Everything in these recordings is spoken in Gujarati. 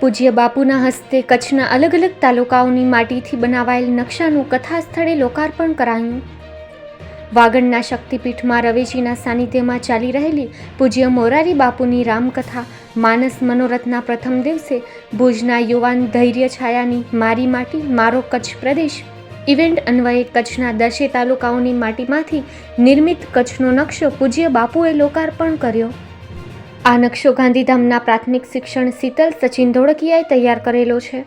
પૂજ્ય બાપુના હસ્તે કચ્છના અલગ અલગ તાલુકાઓની માટીથી બનાવાયેલ નકશાનું કથા સ્થળે લોકાર્પણ કરાયું. વાગડના શક્તિપીઠમાં રવેજીના સાનિધ્યમાં ચાલી રહેલી પૂજ્ય મોરારી બાપુની રામકથા માનસ મનોરથના પ્રથમ દિવસે ભુજના યુવાન ધૈર્ય છાયાની મારી માટી, મારો કચ્છ પ્રદેશ ઇવેન્ટ અન્વયે કચ્છના દસે તાલુકાઓની માટીમાંથી નિર્મિત કચ્છનો નકશો પૂજ્ય બાપુએ લોકાર્પણ કર્યો. આ નકશો ગાંધીધામના પ્રાથમિક શિક્ષણ શીતલ સચિન ધોળકિયાએ તૈયાર કરેલો છે.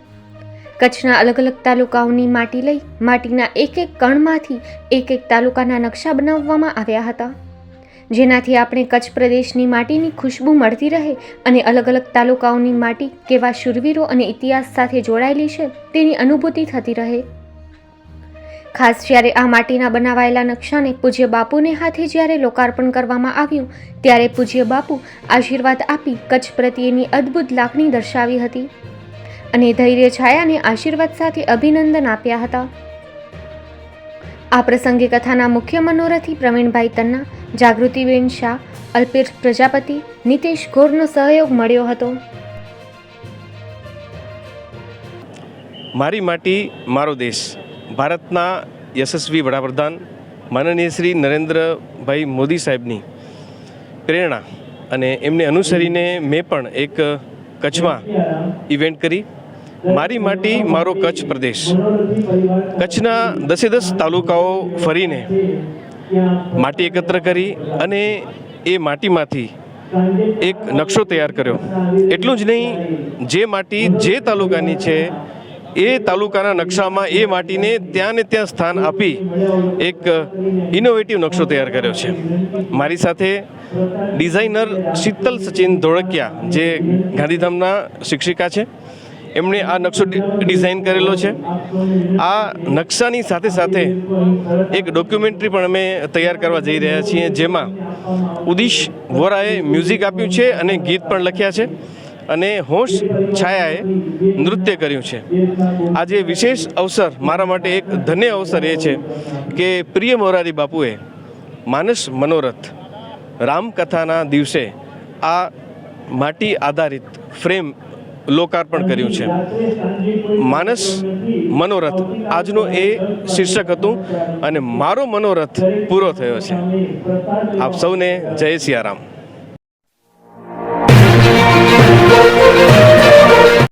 કચ્છના અલગ અલગ તાલુકાઓની માટી લઈ માટીના એક એક કણમાંથી એક એક તાલુકાના નકશા બનાવવામાં આવ્યા હતા. જેનાથી આપણે કચ્છ પ્રદેશની માટીની ખુશ્બુ મળતી રહે અને અલગ અલગ તાલુકાઓની માટી કેવા શૂરવીરો અને ઇતિહાસ સાથે જોડાયેલી છે તેની અનુભૂતિ થતી રહે. ખાસ જ્યારે આ માટીના બનાવાયેલા નકશાને પૂજ્ય બાપુને હાથે જ્યારે લોકાર્પણ કરવામાં આવ્યું, ત્યારે પૂજ્ય બાપુ આશીર્વાદ આપી કચ્છ પ્રત્યેની અદ્ભુત લાગણી દર્શાવી હતી અને ધૈર્ય છાયાને આશીર્વાદ સાથે અભિનંદન આપ્યા હતા. આ પ્રસંગે કથાના મુખ્ય મનોરથી પ્રવીણભાઈ તન્ના, જાગૃતિબેન શાહ, અલ્પેશ પ્રજાપતિ, નીતેશ ઘોરનો સહયોગ મળ્યો હતો. મારી માટી મારો દેશ. ભારતના યશસ્વી વડાપ્રધાન માનનીય શ્રી નરેન્દ્રભાઈ મોદી સાહેબની પ્રેરણા અને એમને અનુસરીને મેં પણ એક કચ્છમાં ઇવેન્ટ કરી. મારી માટી, મારો કચ્છ પ્રદેશ. કચ્છના દસે દસ તાલુકાઓ ફરીને માટી એકત્ર કરી અને એ માટીમાંથી એક નકશો તૈયાર કર્યો. એટલું જ નહીં, જે માટી જે તાલુકાની છે એ તાલુકાના નકશામાં એ માટીને ત્યાં ને ત્યાં સ્થાન આપી એક ઇનોવેટિવ નકશો તૈયાર કર્યો છે. મારી સાથે ડિઝાઇનર શીતલ સચિન ધોળકિયા, જે ગાંધીધામના શિક્ષિકા છે, એમણે આ નકશો ડિઝાઇન કરેલો છે. આ નકશાની સાથે સાથે એક ડોક્યુમેન્ટરી પણ અમે તૈયાર કરવા જઈ રહ્યા છીએ, જેમાં ઉદિશ વોરાએ મ્યુઝિક આપ્યું છે અને ગીત પણ લખ્યા છે. અને હોશ છાયાએ નૃત્ય કર્યું છે. આજે વિશેષ અવસર મારા માટે એક ધન્ય અવસર એ છે કે પ્રિય મોરારી બાપુએ માનસ મનોરથ રામકથાના દિવસે આ માટી આધારિત ફ્રેમ લોકાર્પણ કર્યું છે. માનસ મનોરથ આજનું એ શીર્ષક હતું અને મારો મનોરથ પૂરો થયો છે. આપ સૌને જય સિયારામ.